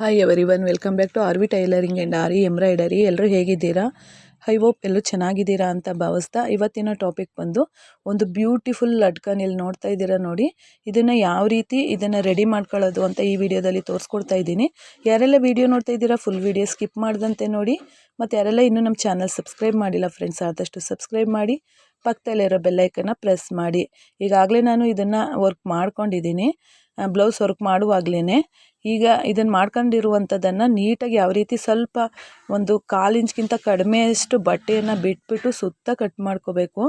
Hi everyone welcome back to R V tailoring and R E embroidery ಎಲ್ಲರೂ ಹೇಗಿದ್ದೀರಾ? I hope ಎಲ್ಲರೂ ಚೆನ್ನಾಗಿದ್ದೀರಾ ಅಂತ ಭಾವಿಸ್ತಾ ಇವತ್ತಿನ ಟಾಪಿಕ್ ಬಂದು ಒಂದು ಬ್ಯೂಟಿಫುಲ್ ಲಟ್ಕ ಇಲ್ಲಿ ನೋಡ್ತಾ ಇದ್ದೀರಾ ನೋಡಿ. ಇದನ್ನು ಯಾವ ರೀತಿ ಇದನ್ನು ರೆಡಿ ಮಾಡ್ಕೊಳ್ಳೋದು ಅಂತ ಈ ವಿಡಿಯೋದಲ್ಲಿ ತೋರಿಸ್ಕೊಡ್ತಾ ಇದ್ದೀನಿ. ಯಾರೆಲ್ಲ ವಿಡಿಯೋ ನೋಡ್ತಾ ಇದ್ದೀರಾ ಫುಲ್ ವಿಡಿಯೋ ಸ್ಕಿಪ್ ಮಾಡ್ದಂತೆ ನೋಡಿ. ಮತ್ತು ಯಾರೆಲ್ಲ ಇನ್ನೂ ನಮ್ಮ ಚಾನಲ್ ಸಬ್ಸ್ಕ್ರೈಬ್ ಮಾಡಿಲ್ಲ ಫ್ರೆಂಡ್ಸ್ ಆದಷ್ಟು ಸಬ್ಸ್ಕ್ರೈಬ್ ಮಾಡಿ. ಪಕ್ಕದಲ್ಲಿರೋ ಬೆಲ್ಲೈಕನ್ನ ಪ್ರೆಸ್ ಮಾಡಿ. ಈಗಾಗಲೇ ನಾನು ಇದನ್ನು ವರ್ಕ್ ಮಾಡ್ಕೊಂಡಿದ್ದೀನಿ ಬ್ಲೌಸ್ ವರ್ಕ್ ಮಾಡುವಾಗಲೇ ಈಗ ಇದನ್ನು ಮಾಡ್ಕೊಂಡಿರುವಂಥದ್ದನ್ನು ನೀಟಾಗಿ ಯಾವ ರೀತಿ ಸ್ವಲ್ಪ ಒಂದು ಕಾಲು ಇಂಚ್ಗಿಂತ ಕಡಿಮೆಯಷ್ಟು ಬಟ್ಟೆಯನ್ನು ಬಿಟ್ಬಿಟ್ಟು ಸುತ್ತ ಕಟ್ ಮಾಡ್ಕೋಬೇಕು.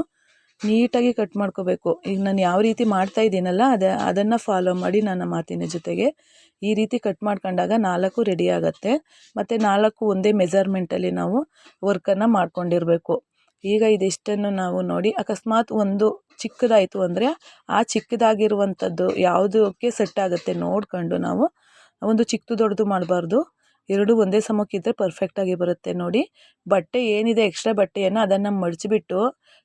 ನೀಟಾಗಿ ಕಟ್ ಮಾಡ್ಕೋಬೇಕು. ಈಗ ನಾನು ಯಾವ ರೀತಿ ಮಾಡ್ತಾ ಇದ್ದೀನಲ್ಲ, ಅದೇ, ಅದನ್ನು ಫಾಲೋ ಮಾಡಿ ನನ್ನ ಮಾತಿನ ಜೊತೆಗೆ ಈ ರೀತಿ ಕಟ್ ಮಾಡ್ಕೊಂಡಾಗ ನಾಲ್ಕು ರೆಡಿ ಆಗುತ್ತೆ. ಮತ್ತು ನಾಲ್ಕು ಒಂದೇ ಮೆಜರ್ಮೆಂಟಲ್ಲಿ ನಾವು ವರ್ಕನ್ನು ಮಾಡ್ಕೊಂಡಿರಬೇಕು. ಈಗ ಇದಿಷ್ಟನ್ನು ನಾವು ನೋಡಿ ಅಕಸ್ಮಾತ್ ಒಂದು ಚಿಕ್ಕದಾಯಿತು ಅಂದರೆ ಆ ಚಿಕ್ಕದಾಗಿರುವಂಥದ್ದು ಯಾವುದಕ್ಕೆ ಸೆಟ್ ಆಗುತ್ತೆ ನೋಡ್ಕೊಂಡು ನಾವು ಒಂದು ಚಿಕ್ಕದು ದೊಡ್ಡದು ಮಾಡಬಾರ್ದು. ಎರಡು ಒಂದೇ ಸಮಕ್ಕಿದ್ದರೆ ಪರ್ಫೆಕ್ಟಾಗಿ ಬರುತ್ತೆ ನೋಡಿ. ಬಟ್ಟೆ ಏನಿದೆ ಎಕ್ಸ್ಟ್ರಾ ಬಟ್ಟೆಯನ್ನು ಅದನ್ನು ಮಡಚಿಬಿಟ್ಟು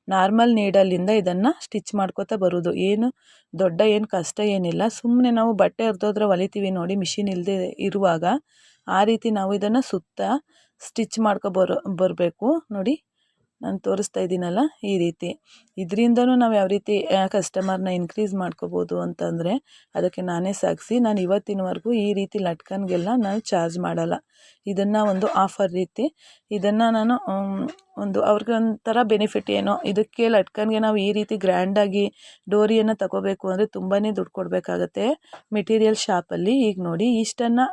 ನಾರ್ಮಲ್ ನೀಡಲ್ಲಿಂದ ಇದನ್ನು ಸ್ಟಿಚ್ ಮಾಡ್ಕೋತಾ ಬರೋದು. ಏನು ದೊಡ್ಡ ಏನು ಕಷ್ಟ ಏನಿಲ್ಲ. ಸುಮ್ಮನೆ ನಾವು ಬಟ್ಟೆ ಹರಿದೋದ್ರೆ ಹೊಲಿತೀವಿ ನೋಡಿ ಮಿಷಿನ್ ಇಲ್ಲದೆ ಇರುವಾಗ ಆ ರೀತಿ ನಾವು ಇದನ್ನು ಸುತ್ತ ಸ್ಟಿಚ್ ಮಾಡ್ಕೊ ಬರೋ ಬರಬೇಕು ನೋಡಿ. ನಾನು ತೋರಿಸ್ತಾ ಇದ್ದೀನಲ್ಲ ಈ ರೀತಿ. ಇದರಿಂದನೂ ನಾವು ಯಾವ ರೀತಿ ಕಸ್ಟಮರ್ನ ಇನ್ಕ್ರೀಸ್ ಮಾಡ್ಕೋಬೋದು ಅಂತಂದರೆ ಅದಕ್ಕೆ ನಾನೇ ಸಾಗಿಸಿ, ನಾನು ಇವತ್ತಿನವರೆಗೂ ಈ ರೀತಿ ಲಟ್ಕನ್ಗೆಲ್ಲ ನಾನು ಚಾರ್ಜ್ ಮಾಡಲ್ಲ. ಇದನ್ನು ಒಂದು ಆಫರ್ ರೀತಿ. ಇದನ್ನು ನಾನು ಒಂದು ಅವ್ರಿಗೊಂಥರ ಬೆನಿಫಿಟ್ ಏನೋ, ಇದಕ್ಕೆ ಲಟ್ಕನ್ಗೆ ನಾವು ಈ ರೀತಿ ಗ್ರ್ಯಾಂಡಾಗಿ ಡೋರಿಯನ್ನು ತಗೋಬೇಕು ಅಂದರೆ ತುಂಬಾ ದುಡ್ಡು ಕೊಡಬೇಕಾಗತ್ತೆ. ಮೆಟೀರಿಯಲ್ ಶಾಪಲ್ಲಿ ಈಗ ನೋಡಿ ಇಷ್ಟನ್ನು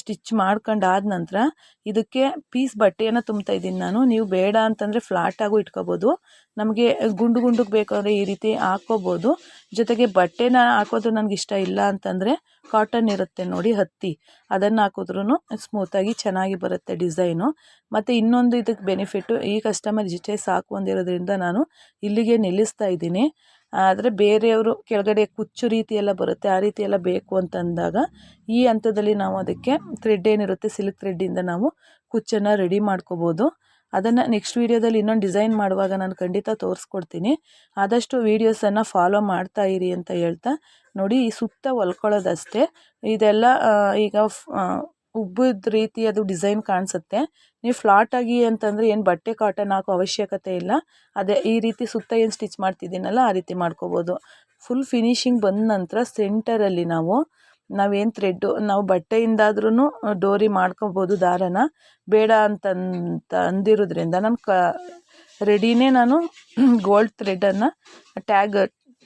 ಸ್ಟಿಚ್ ಮಾಡ್ಕೊಂಡಾದ ನಂತರ ಇದಕ್ಕೆ ಪೀಸ್ ಬಟ್ಟೆಯನ್ನು ತುಂಬ್ತಾ ಇದ್ದೀನಿ ನಾನು. ನೀವು ಬೇಡ ಅಂತಂದರೆ ಫ್ಲಾಟಾಗೂ ಇಟ್ಕೋಬೋದು. ನಮಗೆ ಗುಂಡು ಗುಂಡುಗೆ ಬೇಕಾದರೆ ಈ ರೀತಿ ಹಾಕ್ಕೋಬೋದು. ಜೊತೆಗೆ ಬಟ್ಟೆನ ಹಾಕೋದು ನನಗೆ ಇಷ್ಟ ಇಲ್ಲ ಅಂತಂದರೆ ಕಾಟನ್ ಇರುತ್ತೆ ನೋಡಿ ಹತ್ತಿ. ಅದನ್ನು ಹಾಕಿದ್ರೂ ಸ್ಮೂತಾಗಿ ಚೆನ್ನಾಗಿ ಬರುತ್ತೆ ಡಿಸೈನು ಮತ್ತು ಇನ್ನೊಂದು ಇದಕ್ಕೆ ಬೆನಿಫಿಟ್ಟು ಈ ಕಸ್ಟಮರ್ ಇಷ್ಟೇ ಸಾಕು ಅಂದಿರೋದ್ರಿಂದ ನಾನು ಇಲ್ಲಿಗೆ ನಿಲ್ಲಿಸ್ತಾ ಇದ್ದೀನಿ. ಆದರೆ ಬೇರೆಯವರು ಕೆಳಗಡೆ ಕುಚ್ಚು ರೀತಿ ಎಲ್ಲ ಬರುತ್ತೆ, ಆ ರೀತಿ ಎಲ್ಲ ಬೇಕು ಅಂತಂದಾಗ ಈ ಹಂತದಲ್ಲಿ ನಾವು ಅದಕ್ಕೆ ಥ್ರೆಡ್ ಏನಿರುತ್ತೆ ಸಿಲ್ಕ್ ಥ್ರೆಡ್ಡಿಂದ ನಾವು ಕುಚ್ಚನ್ನು ರೆಡಿ ಮಾಡ್ಕೋಬೋದು. ಅದನ್ನು ನೆಕ್ಸ್ಟ್ ವೀಡಿಯೋದಲ್ಲಿ ಇನ್ನೊಂದು ಡಿಸೈನ್ ಮಾಡುವಾಗ ನಾನು ಖಂಡಿತ ತೋರಿಸ್ಕೊಡ್ತೀನಿ. ಆದಷ್ಟು ವೀಡಿಯೋಸನ್ನು ಫಾಲೋ ಮಾಡ್ತಾ ಇರಿ ಅಂತ ಹೇಳ್ತಾ, ನೋಡಿ ಈ ಸುತ್ತ ಹೊಲ್ಕೊಳ್ಳೋದಷ್ಟೇ ಇದೆಲ್ಲ ಈಗ ಉಬ್ಬಿದ ರೀತಿ ಅದು ಡಿಸೈನ್ ಕಾಣಿಸುತ್ತೆ. ನೀವು ಫ್ಲಾಟಾಗಿ ಅಂತಂದರೆ ಏನು ಬಟ್ಟೆ, ಕಾಟನ್ ಹಾಕೋ ಅವಶ್ಯಕತೆ ಇಲ್ಲ. ಅದೇ ಈ ರೀತಿ ಸುತ್ತ ಏನು ಸ್ಟಿಚ್ ಮಾಡ್ತಿದ್ದೀನಲ್ಲ, ಆ ರೀತಿ ಮಾಡ್ಕೋಬೋದು. ಫುಲ್ ಫಿನಿಶಿಂಗ್ ಬಂದ ನಂತರ ಸೆಂಟರಲ್ಲಿ ನಾವು ನಾವೇನು ಥ್ರೆಡ್ಡು ನಾವು ಬಟ್ಟೆಯಿಂದಾದ್ರೂ ಡೋರಿ ಮಾಡ್ಕೋಬೋದು ದಾರನ. ಬೇಡ ಅಂತಂತ ಅಂದಿರೋದ್ರಿಂದ ನಾನು ಕ ರೆಡಿನೇ ನಾನು ಗೋಲ್ಡ್ ಥ್ರೆಡನ್ನು ಟ್ಯಾಗ್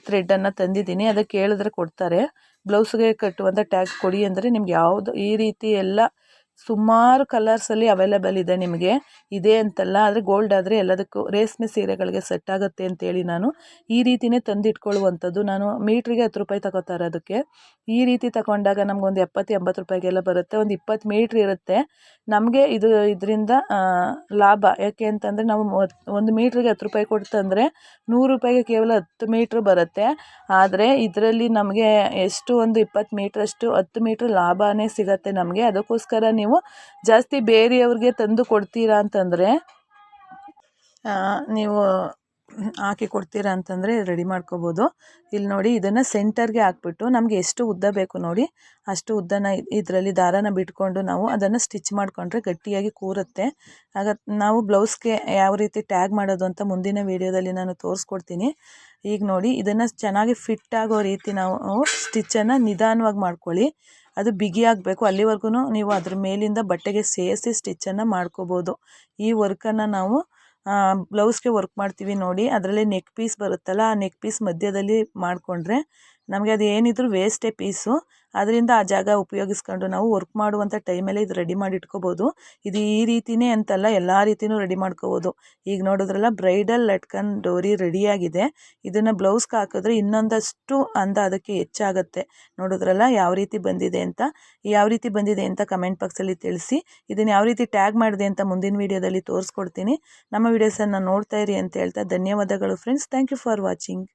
ಥ್ರೆಡನ್ನು ತಂದಿದ್ದೀನಿ. ಅದಕ್ಕೆ ಹೇಳಿದ್ರೆ ಕೊಡ್ತಾರೆ. ಬ್ಲೌಸ್ಗೆ ಕಟ್ಟುವಂಥ ಟ್ಯಾಗ್ ಕೊಡಿ ಅಂದರೆ ನಿಮ್ಗೆ ಯಾವುದು ಈ ರೀತಿ ಎಲ್ಲ ಸುಮಾರು ಕಲರ್ಸಲ್ಲಿ ಅವೈಲೇಬಲ್ ಇದೆ ನಿಮಗೆ. ಇದೆ ಅಂತಲ್ಲ, ಆದರೆ ಗೋಲ್ಡ್ ಆದರೆ ಎಲ್ಲದಕ್ಕೂ ರೇಷ್ಮೆ ಸೀರೆಗಳಿಗೆ ಸೆಟ್ ಆಗುತ್ತೆ ಅಂತೇಳಿ ನಾನು ಈ ರೀತಿಯೇ ತಂದಿಟ್ಕೊಳ್ಳುವಂಥದ್ದು. ನಾನು ಮೀಟ್ರಿಗೆ ಹತ್ತು ರೂಪಾಯಿ ತಗೋತಾರೆ ಅದಕ್ಕೆ ಈ ರೀತಿ ತಗೊಂಡಾಗ ನಮಗೊಂದು ಎಪ್ಪತ್ತು, ಎಂಬತ್ತು ರೂಪಾಯಿಗೆಲ್ಲ ಬರುತ್ತೆ. ಒಂದು ಇಪ್ಪತ್ತು ಮೀಟ್ರ್ ಇರುತ್ತೆ. ನಮಗೆ ಇದು, ಇದರಿಂದ ಲಾಭ. ಯಾಕೆ ಅಂತಂದರೆ ನಾವು ಒಂದು ಮೀಟ್ರಿಗೆ ಹತ್ತು ರೂಪಾಯಿ ಕೊಡ್ತಂದರೆ ನೂರು ರೂಪಾಯಿಗೆ ಕೇವಲ ಹತ್ತು ಮೀಟ್ರ್ ಬರುತ್ತೆ. ಆದರೆ ಇದರಲ್ಲಿ ನಮಗೆ ಎಷ್ಟು ಒಂದು ಇಪ್ಪತ್ತು ಮೀಟ್ರಷ್ಟು ಹತ್ತು ಮೀಟ್ರ್ ಲಾಭನೇ ಸಿಗುತ್ತೆ ನಮಗೆ. ಅದಕ್ಕೋಸ್ಕರ ನೀವು ಜಾಸ್ತಿ ಬೇರೆಯವ್ರಿಗೆ ತಂದು ಕೊಡ್ತೀರಾ ಅಂತಂದರೆ ನೀವು ಹಾಕಿ ಕೊಡ್ತೀರಾ ಅಂತಂದರೆ ರೆಡಿ ಮಾಡ್ಕೋಬೋದು. ಇಲ್ಲಿ ನೋಡಿ ಇದನ್ನು ಸೆಂಟರ್ಗೆ ಹಾಕ್ಬಿಟ್ಟು ನಮಗೆ ಎಷ್ಟು ಉದ್ದ ಬೇಕು ನೋಡಿ, ಅಷ್ಟು ಉದ್ದನ ಇದರಲ್ಲಿ ದಾರಾನ ಬಿಟ್ಕೊಂಡು ನಾವು ಅದನ್ನು ಸ್ಟಿಚ್ ಮಾಡಿಕೊಂಡ್ರೆ ಗಟ್ಟಿಯಾಗಿ ಕೂರುತ್ತೆ. ಆಗ ನಾವು ಬ್ಲೌಸ್ಗೆ ಯಾವ ರೀತಿ ಟ್ಯಾಗ್ ಮಾಡೋದು ಅಂತ ಮುಂದಿನ ವೀಡಿಯೋದಲ್ಲಿ ನಾನು ತೋರಿಸ್ಕೊಡ್ತೀನಿ. ಈಗ ನೋಡಿ ಇದನ್ನು ಚೆನ್ನಾಗಿ ಫಿಟ್ ಆಗೋ ರೀತಿ ನಾವು ಸ್ಟಿಚ್ಚನ್ನು ನಿಧಾನವಾಗಿ ಮಾಡ್ಕೊಳ್ಳಿ. ಅದು ಬಿಗಿ ಆಗಬೇಕು. ಅಲ್ಲಿವರೆಗೂ ನೀವು ಅದ್ರ ಮೇಲಿಂದ ಬಟ್ಟೆಗೆ ಸೇರಿಸಿ ಸ್ಟಿಚ್ಚನ್ನು ಮಾಡ್ಕೋಬೋದು. ಈ ವರ್ಕನ್ನು ನಾವು ಬ್ಲೌಸ್ಗೆ ವರ್ಕ್ ಮಾಡ್ತೀವಿ ನೋಡಿ. ಅದರಲ್ಲಿ ನೆಕ್ ಪೀಸ್ ಬರುತ್ತಲ್ಲ, ಆ ನೆಕ್ ಪೀಸ್ ಮಧ್ಯದಲ್ಲಿ ಮಾಡಿಕೊಂಡ್ರೆ ನಮಗೆ ಅದು ಏನಿದ್ರು ವೇಸ್ಟೇ ಪೀಸು ಅದರಿಂದ ಆ ಜಾಗ ಉಪಯೋಗಿಸ್ಕೊಂಡು ನಾವು ವರ್ಕ್ ಮಾಡುವಂಥ ಟೈಮಲ್ಲಿ ಇದು ರೆಡಿ ಮಾಡಿ ಇಟ್ಕೋಬೋದು. ಇದು ಈ ರೀತಿಯೇ ಅಂತಲ್ಲ ಎಲ್ಲ ರೀತಿಯೂ ರೆಡಿ ಮಾಡ್ಕೋಬೋದು. ಈಗ ನೋಡಿದ್ರಲ್ಲ ಬ್ರೈಡಲ್ ಲಟ್ಕನ್ ಡೋರಿ ರೆಡಿಯಾಗಿದೆ ಇದನ್ನು ಬ್ಲೌಸ್ಗೆ ಹಾಕಿದ್ರೆ ಇನ್ನೊಂದಷ್ಟು ಅಂದ ಅದಕ್ಕೆ ಹೆಚ್ಚಾಗುತ್ತೆ. ನೋಡಿದ್ರಲ್ಲ ಯಾವ ರೀತಿ ಬಂದಿದೆ ಅಂತ. ಯಾವ ರೀತಿ ಬಂದಿದೆ ಅಂತ ಕಮೆಂಟ್ ಬಾಕ್ಸಲ್ಲಿ ತಿಳಿಸಿ. ಇದನ್ನು ಯಾವ ರೀತಿ ಟ್ಯಾಗ್ ಮಾಡಿದೆ ಅಂತ ಮುಂದಿನ ವೀಡಿಯೋದಲ್ಲಿ ತೋರಿಸ್ಕೊಡ್ತೀನಿ. ನಮ್ಮ ವೀಡಿಯೋಸನ್ನು ನೋಡ್ತಾ ಇರಿ ಅಂತ ಹೇಳ್ತಾ ಧನ್ಯವಾದಗಳು friends thank you for watching